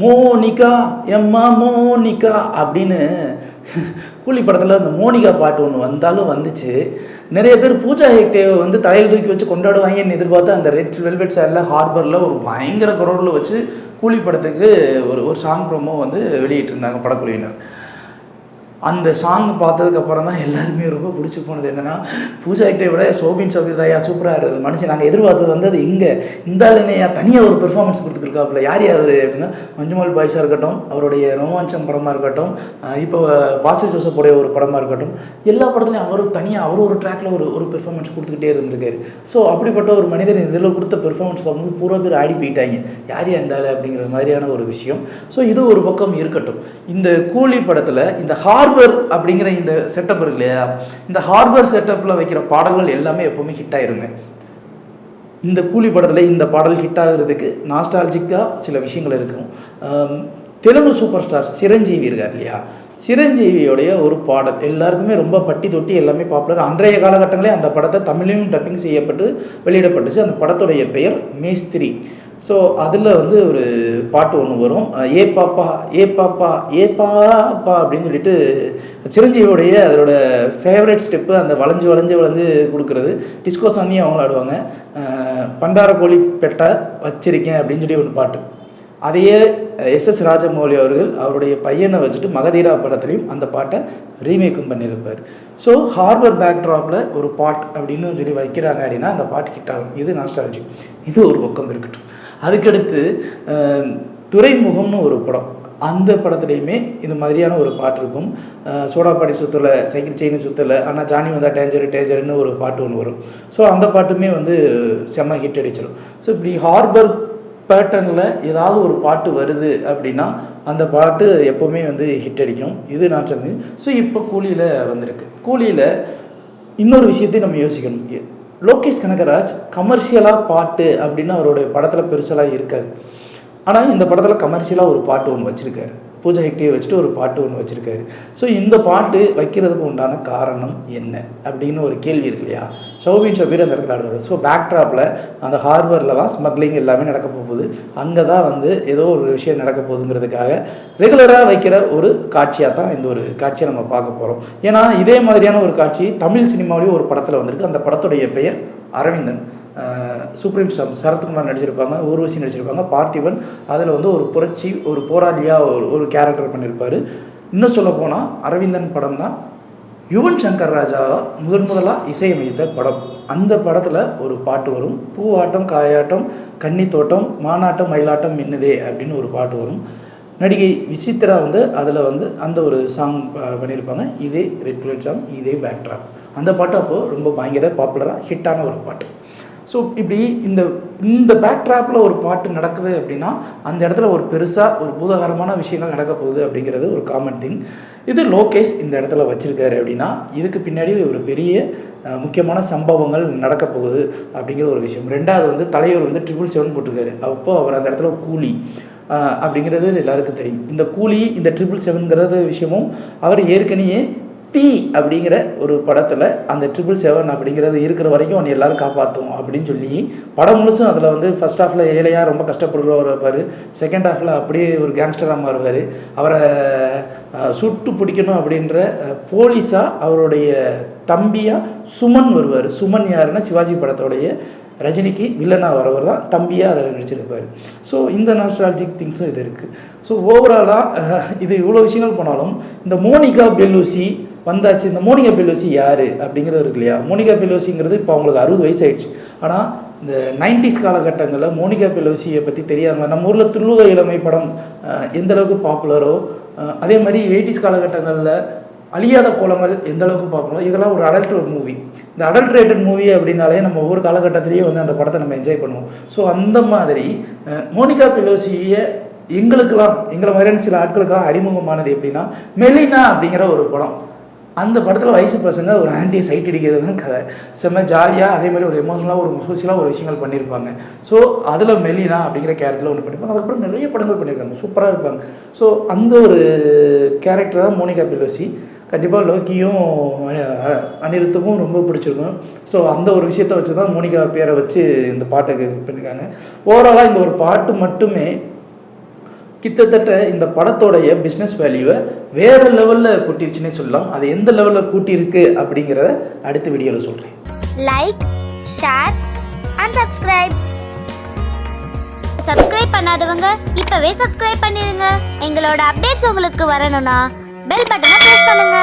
Monica எம்மா Monica அப்படின்னு கூலி படத்தில் அந்த மோனிகா பாட்டு ஒன்று வந்தாலும் வந்துச்சு. நிறைய பேர் பூஜா ஹெக்டேவை வந்து தலையில் தூக்கி வச்சு கொண்டாடுவாங்கன்னு எதிர்பார்த்து அந்த ரெட் வெல்வெட் சேரில் ஹார்பரில் ஒரு பயங்கர குரலில் வச்சு கூலி படத்துக்கு ஒரு ஒரு சாங் ப்ரோமோ வந்து வெளியிட்டிருந்தாங்க படக்குழுவினர். அந்த சாங் பார்த்ததுக்கு அப்புறம் தான் எல்லாருமே ரொம்ப பிடிச்சி போனது. என்னன்னா பூஜா ஹெக்டே விட சோபின் சபிதாயா சூப்பராக இருக்குது மனுஷன் நாங்கள் எதிர்பார்த்தது வந்து அது இங்கே. இந்த ஆள் தனியாக ஒரு பெர்ஃபார்மன்ஸ் கொடுத்துருக்காப்புல. யார் யார் அப்படின்னா மஞ்சுமல் பாய்ஸாக இருக்கட்டும் அவருடைய ரோமாஞ்சம் படமாக இருக்கட்டும் இப்போ வாசு ஜோசப்புடைய ஒரு படமாக இருக்கட்டும் எல்லா படத்துலையும் அவரும் தனியாக அவரும் ஒரு ட்ராக்ல ஒரு ஒரு பெர்ஃபார்மன்ஸ் கொடுத்துக்கிட்டே இருந்திருக்காரு. ஸோ அப்படிப்பட்ட ஒரு மனிதன் இதில் கொடுத்த பெர்ஃபார்மன்ஸ் பார்க்கும்போது பூரா பேர் ஆடி போயிட்டாங்க. யார் யா அப்படிங்கிற மாதிரியான ஒரு விஷயம். ஸோ இது ஒரு பக்கம் இருக்கட்டும். இந்த கூலி படத்தில் இந்த ஹார் ஹார்பர் அப்படிங்கிற இந்த செட்டப் இருக்கு இல்லையா? இந்த ஹார்பர் செட்டப்பில் வைக்கிற பாடல்கள் எல்லாமே எப்போவுமே ஹிட் ஆயிருங்க. இந்த கூலி படத்தில் இந்த பாடல் ஹிட் ஆகுறதுக்கு நாஸ்டாலஜிக்காக சில விஷயங்கள் இருக்கும். தெலுங்கு சூப்பர் ஸ்டார் சிரஞ்சீவி இருக்கார் இல்லையா? சிரஞ்சீவியோடைய ஒரு பாடல். எல்லாருக்குமே ரொம்ப பட்டி தொட்டி எல்லாமே பாப்புலர் அன்றைய காலகட்டங்களே அந்த படத்தை தமிழையும் டப்பிங் செய்யப்பட்டு வெளியிடப்பட்டுச்சு. அந்த படத்துடைய பெயர் மேஸ்திரி. ஸோ அதில் வந்து ஒரு பாட்டு ஒன்று வரும். ஏ பாப்பா ஏ பாப்பா ஏ பாப்பா அப்படின்னு சொல்லிட்டு சிரஞ்சீவியோடைய அதோட ஃபேவரட் ஸ்டெப்பு அந்த வளைஞ்சு வளைஞ்சு வளைஞ்சு கொடுக்குறது. டிஸ்கோ சாமியும் அவங்களாடுவாங்க பண்டார கோழி பெட்டை வச்சிருக்கேன் அப்படின்னு சொல்லி ஒரு பாட்டு. அதையே எஸ் எஸ் ராஜமௌலி அவர்கள் அவருடைய பையனை வச்சுட்டு மகதீரா படத்துலையும் அந்த பாட்டை ரீமேக்கும் பண்ணியிருப்பார். ஸோ ஹார்பர் பேக்ட்ராப்பில் ஒரு பாட் அப்படின்னு சொல்லி வைக்கிறாங்க அப்படின்னா அந்த பாட்டு கிட்ட ஆகும். இது நாஸ்டாலஜி இது ஒரு பக்கம் இருக்கட்டும். அதுக்கடுத்து துறைமுகம்னு ஒரு படம். அந்த படத்துலையுமே இந்த மாதிரியான ஒரு பாட்டு இருக்கும். சோடாப்பாடி சுத்தலை சைக்கிள் செயின் சுத்தலை ஆனால் ஜானி வந்தா டேஞ்சர் டேஞ்சர்னு ஒரு பாட்டு ஒன்று வரும். ஸோ அந்த பாட்டுமே வந்து செம்ம ஹிட் அடிச்சிடும் ஸோ இப்படி ஹார்பர் பேட்டர்னில் ஏதாவது ஒரு பாட்டு வருது அப்படின்னா அந்த பாட்டு எப்போவுமே வந்து ஹிட் அடிக்கும். இது நான் சொன்னேன். ஸோ இப்போ கூலியில் வந்திருக்கு. கூலியில் இன்னொரு விஷயத்தையும் நம்ம யோசிக்கணும். லோகேஷ் கனகராஜ் கமர்ஷியலாக பாட்டு அப்படின்னு அவருடைய படத்தில் பெருசாலாக இருக்காது ஆனால் இந்த படத்தில் கமர்ஷியலாக ஒரு பாட்டு ஒன்று வச்சுருக்காரு. பூஜை ஹெக்டியை வச்சுட்டு ஒரு பாட்டு ஒன்று வச்சுருக்காரு. ஸோ இந்த பாட்டு வைக்கிறதுக்கு உண்டான காரணம் என்ன? அப்படின்னு ஒரு கேள்வி இருக்கு இல்லையா? ஷௌபின் ஷபீர் அந்த இடத்துல ஆடுவார். ஸோ பேக்ட்ராப்பில் அந்த ஹார்பரில் தான் ஸ்மக்லிங் எல்லாமே நடக்க போகுது. அங்கே தான் வந்து ஏதோ ஒரு விஷயம் நடக்க போகுதுங்கிறதுக்காக ரெகுலராக வைக்கிற ஒரு காட்சியாக தான் இந்த ஒரு காட்சியை நம்ம பார்க்க போகிறோம் ஏன்னா இதே மாதிரியான ஒரு காட்சி தமிழ் சினிமாவிலேயும் ஒரு படத்தில் வந்திருக்கு. அந்த படத்துடைய பெயர் அரவிந்தன். சுப்ரீம் சம் சரத்குமார் நடிச்சிருப்பாங்க ஊர்வசி நடிச்சிருப்பாங்க பார்த்திபன் அதில் வந்து ஒரு புரட்சி ஒரு போராளியாக ஒரு ஒரு கேரக்டர் பண்ணியிருப்பார் இன்னும் சொல்ல போனால் அரவிந்தன் படம் தான். யுவன் சங்கர் ராஜா முதன் முதலாக இசையமைத்த படம். அந்த படத்தில் ஒரு பாட்டு வரும். பூவாட்டம் காயாட்டம் கன்னி தோட்டம் மானாட்டம் மயிலாட்டம் மின்னுதே அப்படின்னு ஒரு பாட்டு வரும். நடிகை விசித்ரா வந்து அதில் வந்து அந்த ஒரு சாங் பண்ணியிருப்பாங்க இதே ரெட் சாங் இதே பேக்ட்ராப் அந்த பாட்டு அப்போது ரொம்ப பயங்கர பாப்புலராக ஹிட்டான ஒரு பாட்டு. ஸோ இப்படி இந்த இந்த பேக் ட்ராப்பில் ஒரு பாட்டு நடக்குது அப்படின்னா அந்த இடத்துல ஒரு பெருசாக ஒரு பூதகரமான விஷயங்கள் நடக்க போகுது அப்படிங்கிறது ஒரு காமன் திங் இது லோகேஷ் இந்த இடத்துல வச்சுருக்காரு அப்படின்னா இதுக்கு பின்னாடி ஒரு பெரிய முக்கியமான சம்பவங்கள் நடக்க போகுது அப்படிங்கிற ஒரு விஷயம். ரெண்டாவது வந்து தலைவர் வந்து ட்ரிபிள் செவன் போட்டிருக்காரு. அப்போ அவர் அந்த இடத்துல கூலி. அப்படிங்கிறது எல்லாருக்கும் தெரியும். இந்த கூலி இந்த ட்ரிபிள் செவன்கிறது விஷயமும் அவர் ஏற்கனவே டி அப்படிங்கிற ஒரு படத்தில் அந்த ட்ரிபிள் செவன் அப்படிங்கிறது இருக்கிற வரைக்கும் அவனை எல்லாரும் காப்பாற்றும் அப்படின்னு சொல்லி படம் முழுசும் அதில் வந்து ஃபர்ஸ்ட் ஹாஃபில் ஏழையாக ரொம்ப கஷ்டப்படுறவர் இருப்பார். செகண்ட் ஹாஃபில் அப்படியே ஒரு கேங்ஸ்டராக மாறுவார். அவரை சுட்டு பிடிக்கணும் அப்படின்ற போலீஸாக அவருடைய தம்பியாக சுமன் வருவார். சுமன் யாருன்னா சிவாஜி படத்தோடைய ரஜினிக்கு வில்லனாக வரவர் தான். தம்பியாக அதில் நடிச்சிருப்பார். ஸோ இந்த நாஸ்ட்ராலஜிக் திங்ஸும் இது இருக்குது ஸோ ஓவராலாக இது இவ்வளோ விஷயங்கள் போனாலும் இந்த மோனிகா பெல்லூசி வந்தாச்சு. இந்த மோனிகா பிலோசி யார்? அப்படிங்கிறது இருக்கு இல்லையா? மோனிகா பிலோசிங்கிறது இப்போ அவங்களுக்கு அறுபது வயசு ஆயிடுச்சு ஆனால் இந்த நைன்டிஸ் காலகட்டங்களில் மோனிகா பெல்லோசியை பற்றி தெரியாத நம்ம ஊரில் துள்ளுவ இளமை படம் எந்த அளவுக்கு பாப்புலரோ அதே மாதிரி எயிட்டிஸ் காலகட்டங்களில் அழியாத கோலங்கள் எந்த அளவுக்கு பார்க்கணும் இதெல்லாம் ஒரு அடல்ட் மூவி இந்த அடல்ட் ரேட்டட் மூவி அப்படின்னாலே நம்ம ஒவ்வொரு காலகட்டத்திலேயே வந்து அந்த படத்தை நம்ம என்ஜாய் பண்ணுவோம். ஸோ அந்த மாதிரி மோனிகா பெலோசியை எங்களுக்கெல்லாம் எங்களை மாதிரியான சில ஆட்களுக்கெல்லாம் அறிமுகமானது எப்படின்னா மெலினா அப்படிங்கிற ஒரு படம். அந்த படத்தில் வயசு பசங்க ஒரு ஆண்டி சைட் அடிக்கிறது தான் கதை. செம்ம ஜாலியாக அதே மாதிரி ஒரு எமோஷனலாக ஒரு சோசியலாக ஒரு விஷயங்கள் பண்ணியிருப்பாங்க ஸோ அதில் மெலினா அப்படிங்கிற கேரக்டரில் ஒன்று பண்ணியிருப்பாங்க அதுக்கப்புறம் நிறைய படங்கள் பண்ணியிருக்காங்க சூப்பராக இருப்பாங்க. ஸோ அந்த ஒரு கேரக்டர் தான் மோனிகா பெலோசி. கண்டிப்பாக லோக்கியும் அஹ், அனிருத்துக்கும் ரொம்ப பிடிச்சிருக்கும். ஸோ அந்த ஒரு விஷயத்தை வச்சு தான் மோனிகா பேரை வச்சு இந்த பாட்டை இது பண்ணியிருக்காங்க ஓவராலாக இந்த ஒரு பாட்டு மட்டுமே கிட்டத்தட்ட இந்த படத்தோடைய பிஸ்னஸ் வேல்யூவை வேற லெவலில் கூட்டிருச்சுன்னே சொல்லலாம். அது எந்த லெவலில் கூட்டியிருக்கு அப்படிங்கிறத அடுத்த வீடியோவில் சொல்கிறேன் like share and subscribe subscribe பண்ணாதவங்க இப்பவே சப்ஸ்கிரைப் பண்ணிருங்க. எங்களோட அப்டேட்ஸ் உங்களுக்கு வரணும்னா பெல் பட்டனை பிரஸ் பண்ணுங்க.